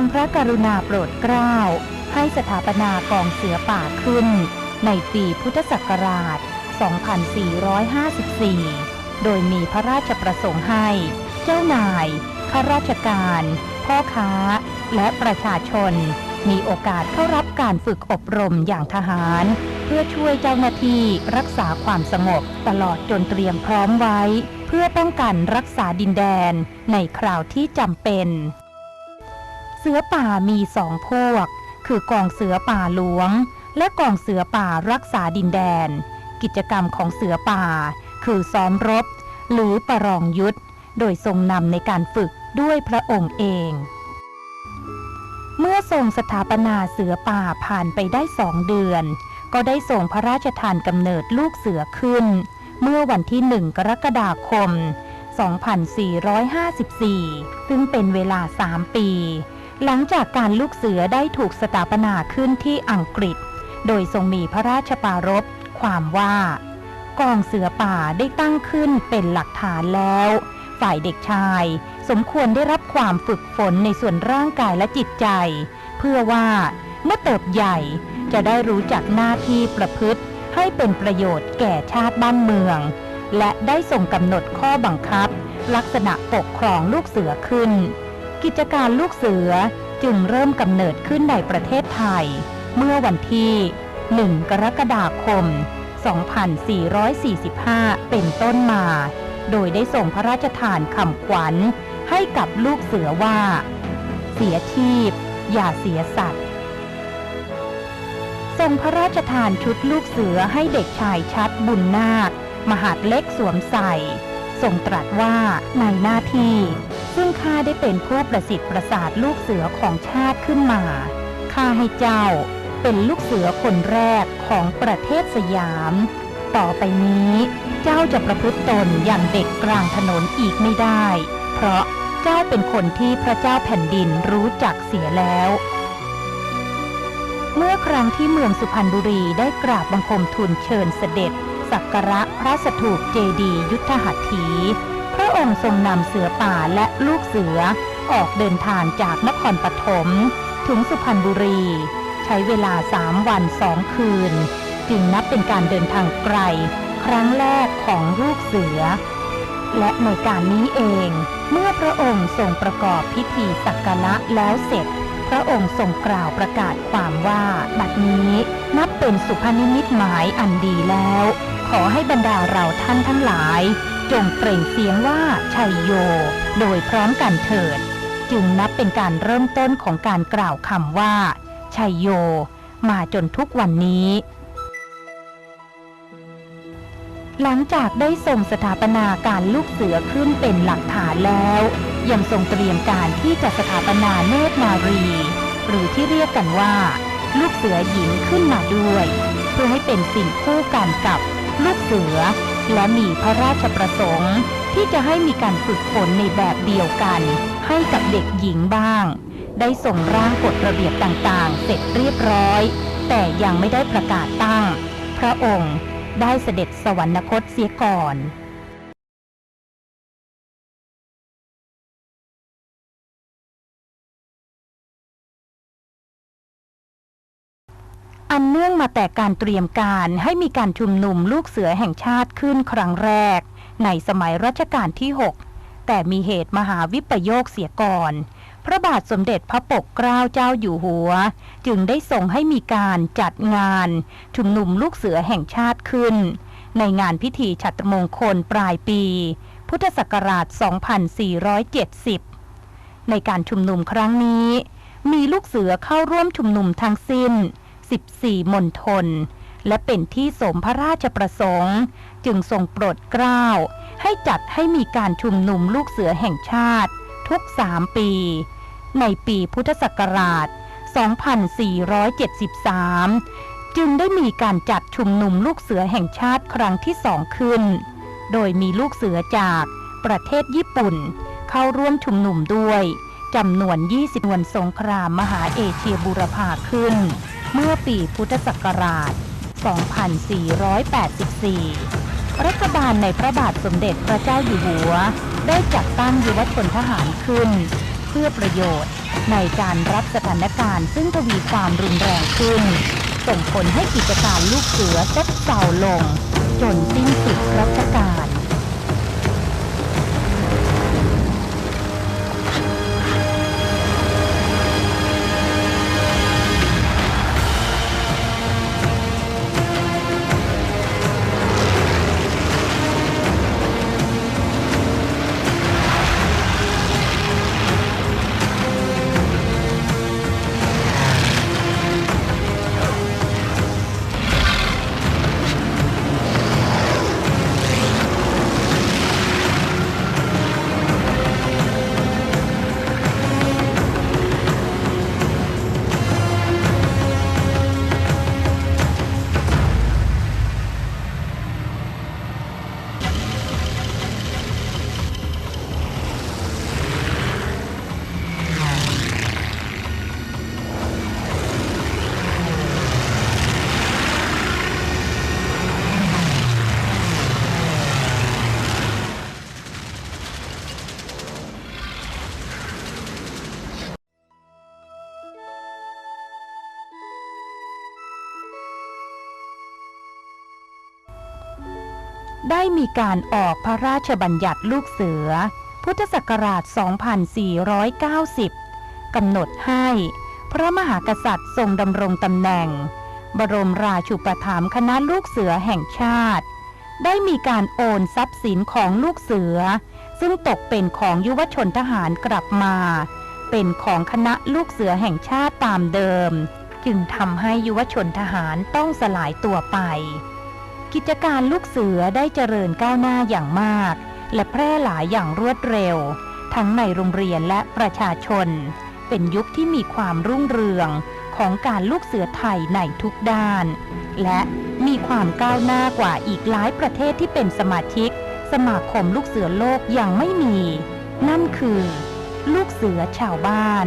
งพระกรุณาโปรดเกล้า ให้สถาปนากองเสือป่าขึ้น ในปีพุทธศักราช 2454 โดยมีพระราชประสงค์ให้ เจ้านาย ข้าราชการ พ่อค้า และประชาชน มีโอกาสเข้ารับการฝึกอบรมอย่างทหาร เพื่อช่วยเจ้าหน้าที่รักษาความสงบตลอดจนเตรียมพร้อมไว้ เพื่อป้องกันรักษาดินแดนในคราวที่จำเป็น เสือป่ามีสองพวก คือกองเสือป่าหลวง และกองเสือป่ารักษาดินแดน กิจกรรมของเสือป่า คือซ้อมรบ หรือประลองยุทธโดยทรงนำในการฝึกด้วยพระองค์เอง เมื่อทรงสถาปนาเสือป่าผ่านไปได้สองเดือน ก็ได้ส่งพระราชทานกำเนิดลูกเสือขึ้น เมื่อวันที่หนึ่งกรกฎาคม 2454 ซึ่งเป็นเวลา 3 ปี หลังจากการลูกเสือได้ถูกสถาปนาขึ้นที่อังกฤษ โดยทรงมีพระราชปารภความว่า กองเสือป่าได้ตั้งขึ้นเป็นหลักฐานแล้ว ฝ่ายเด็กชาย สมควรได้รับความฝึกฝนในส่วนร่างกายและจิตใจ เพื่อว่าเมื่อเติบใหญ่จะได้รู้จักหน้าที่ประพฤติให้เป็นประโยชน์แก่ชาติบ้านเมือง และได้ส่งกำหนดข้อบังคับ ลักษณะปกครองลูกเสือขึ้น กิจการลูกเสือจึงเริ่มกำเนิดขึ้นในประเทศไทย เมื่อวันที่ 1 กรกฎาคม 2445 เป็นต้นมา โดยได้ส่งพระราชทานคำขวัญให้กับลูกเสือว่า เสียชีพ อย่าเสียสัตว์ทรงพระราชทานชุดลูกเสือให้เด็กชายชัดบุญนาค มหาดเล็กสวมใส่ทรงตรัสว่าในหน้าที่ ซึ่งข้าได้เป็นผู้ประสิทธิ์ประสาทลูกเสือของชาติขึ้นมาข้าให้เจ้าเป็นลูกเสือคนแรกของประเทศสยาม ต่อไปนี้เจ้าจะประพฤติตนอย่างเด็กกลางถนนอีกไม่ได้ เพราะเจ้าเป็นคนที่พระเจ้าแผ่นดินรู้จักเสียแล้ว เมื่อครั้งที่เมืองสุพรรณบุรีได้กราบบังคมทูลเชิญเสด็จ สักการะพระสถูปเจดียุทธหัตถี ระองค์ทรงนำเสือป่าและลูกเสือออกเดินทางจากนครปฐมถึงสุพรรณบุรี ใช้เวลาสามวันสองคืน จึงนับเป็นการเดินทางไกล ครั้งแรกของลูกเสือ และในการนี้เอง เมื่อพระองค์ทรงประกอบพิธีสักการะแล้วเสร็จ พระองค์ทรงกล่าวประกาศความว่าบัดนี้นับเป็นสุพนิมิตหมายอันดีแล้ว ขอให้บรรดาเราท่านทั้งหลาย จงเปล่งเสียงว่าชัยโย โดยพร้อมกันเถิด จึงนับเป็นการเริ่มต้นของการกล่าวคำว่าชัยโย มาจนทุกวันนี้ หลังจากได้ทรงสถาปนาการลูกเสือขึ้นเป็นหลักฐานแล้ว ยังทรงเตรียมการที่จะสถาปนาเนตรนารี หรือที่เรียกกันว่า ลูกเสือหญิงขึ้นมาด้วย เพื่อให้เป็นสิ่งคู่กันกับลูกเสือ และมีพระราชประสงค์ ที่จะให้มีการฝึกฝนในแบบเดียวกัน ให้กับเด็กหญิงบ้าง ได้ส่งร่างกฎระเบียบต่างๆ เสร็จเรียบร้อย แต่ยังไม่ได้ประกาศตั้ง พระองค์ได้เสด็จสวรรคตเสียก่อน อันเนื่องมาแต่การเตรียมการให้มีการชุมนุมลูกเสือแห่งชาติขึ้นครั้งแรก ในสมัยรัชกาลที่ 6 แต่มีเหตุมหาวิปโยคเสียก่อน พระบาทสมเด็จพระปกเกล้าเจ้าอยู่หัว จึงได้ส่งให้มีการจัดงาน ชุมนุมลูกเสือแห่งชาติขึ้น ในงานพิธีฉัตรมงคลปลายปี พุทธศักราช 2470 ในการชุมนุมครั้งนี้ มีลูกเสือเข้าร่วมชุมนุมทั้งสิ้น 14มณฑลและเป็นที่สมพระราชประสงค์ จึงทรงโปรดเกล้า ให้จัดให้มีการชุมนุมลูกเสือแห่งชาติ ทุก3ปี ในปีพุทธศักราช 2473 จึงได้มีการจัดชุมนุมลูกเสือแห่งชาติครั้งที่สองขึ้น โดยมีลูกเสือจากประเทศญี่ปุ่น เข้าร่วมชุมนุมด้วยจำนวน 20วันสงครามมหาเอเชียบูรพาขึ้น เมื่อปีพุทธศักราช 2484 รัฐบาลในพระบาทสมเด็จพระเจ้าอยู่หัว ได้จัดตั้งยุวชนทหารขึ้น เพื่อประโยชน์ในการรับสถานการณ์ซึ่งทวีความรุนแรงขึ้น ส่งผลให้กิจการลูกเสือซบเซาลง จนสิ้นสุดรัชกาล ได้มีการออกพระราชบัญญัติลูกเสือ พุทธศักราช 2490 กำหนดให้ พระมหากษัตริย์ทรงดำรงตำแหน่ง บรมราชูปถัมภ์คณะลูกเสือแห่งชาติ ได้มีการโอนทรัพย์สินของลูกเสือ ซึ่งตกเป็นของยุวชนทหารกลับมา เป็นของคณะลูกเสือแห่งชาติตามเดิม จึงทำให้ยุวชนทหารต้องสลายตัวไป กิจการลูกเสือได้เจริญก้าวหน้าอย่างมาก และแพร่หลายอย่างรวดเร็ว ทั้งในโรงเรียนและประชาชน เป็นยุคที่มีความรุ่งเรืองของการลูกเสือไทยในทุกด้าน และมีความก้าวหน้ากว่าอีกหลายประเทศที่เป็นสมาชิก สมาคมลูกเสือโลกยังไม่มี นั่นคือ ลูกเสือชาวบ้าน